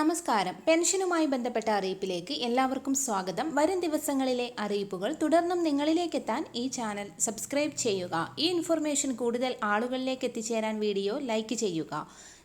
നമസ്കാരം. പെൻഷനുമായി ബന്ധപ്പെട്ട അറിയിപ്പിലേക്ക് എല്ലാവർക്കും സ്വാഗതം. വരും ദിവസങ്ങളിലെ അറിയിപ്പുകൾ തുടർന്നും നിങ്ങളിലേക്ക് എത്താൻ ഈ ചാനൽ സബ്സ്ക്രൈബ് ചെയ്യുക. ഈ ഇൻഫർമേഷൻ കൂടുതൽ ആളുകളിലേക്ക് എത്തിച്ചേരാൻ വീഡിയോ ലൈക്ക് ചെയ്യുക.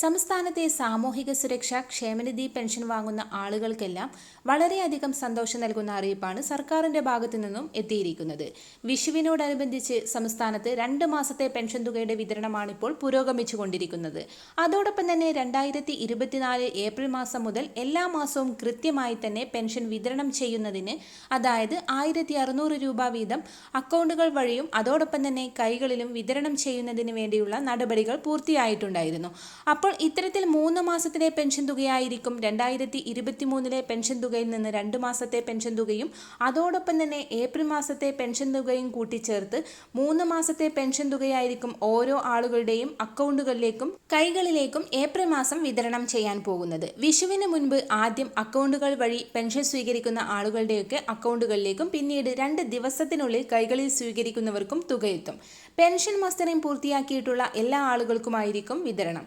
സംസ്ഥാനത്തെ സാമൂഹിക സുരക്ഷ ക്ഷേമനിധി പെൻഷൻ വാങ്ങുന്ന ആളുകൾക്കെല്ലാം വളരെയധികം സന്തോഷം നൽകുന്ന അറിയിപ്പാണ് സർക്കാരിന്റെ ഭാഗത്തു നിന്നും എത്തിയിരിക്കുന്നത്. വിഷുവിനോടനുബന്ധിച്ച് സംസ്ഥാനത്ത് രണ്ട് മാസത്തെ പെൻഷൻ തുകയുടെ വിതരണമാണ് ഇപ്പോൾ പുരോഗമിച്ചുകൊണ്ടിരിക്കുന്നത്. അതോടൊപ്പം തന്നെ രണ്ടായിരത്തി ഇരുപത്തിനാല് ഏപ്രിൽ മാസം മുതൽ എല്ലാ മാസവും കൃത്യമായി തന്നെ പെൻഷൻ വിതരണം ചെയ്യുന്നതിന് അതായത് ആയിരത്തി അറുന്നൂറ് രൂപ വീതം അക്കൗണ്ടുകൾ വഴിയും അതോടൊപ്പം തന്നെ കൈകളിലും വിതരണം ചെയ്യുന്നതിന് വേണ്ടിയുള്ള നടപടികൾ പൂർത്തിയായിട്ടുണ്ടായിരുന്നു. അപ്പോൾ ഇത്തരത്തിൽ മൂന്ന് മാസത്തിലെ പെൻഷൻ തുകയായിരിക്കും രണ്ടായിരത്തി ഇരുപത്തി മൂന്നിലെ പെൻഷൻ തുകയിൽ നിന്ന് രണ്ട് മാസത്തെ പെൻഷൻ തുകയും അതോടൊപ്പം തന്നെ ഏപ്രിൽ മാസത്തെ പെൻഷൻ തുകയും കൂട്ടിച്ചേർത്ത് മൂന്ന് മാസത്തെ പെൻഷൻ തുകയായിരിക്കും ഓരോ ആളുകളുടെയും അക്കൗണ്ടുകളിലേക്കും കൈകളിലേക്കും ഏപ്രിൽ മാസം വിതരണം ചെയ്യാൻ പോകുന്നത്. വിഷുവിന് മുൻപ് ആദ്യം അക്കൗണ്ടുകൾ വഴി പെൻഷൻ സ്വീകരിക്കുന്ന ആളുകളുടെയൊക്കെ അക്കൗണ്ടുകളിലേക്കും പിന്നീട് രണ്ട് ദിവസത്തിനുള്ളിൽ കൈകളിൽ സ്വീകരിക്കുന്നവർക്കും തുകയെത്തും. പെൻഷൻ മസ്റ്ററിംഗ് പൂർത്തിയാക്കിയിട്ടുള്ള എല്ലാ ആളുകൾക്കുമായിരിക്കും വിതരണം.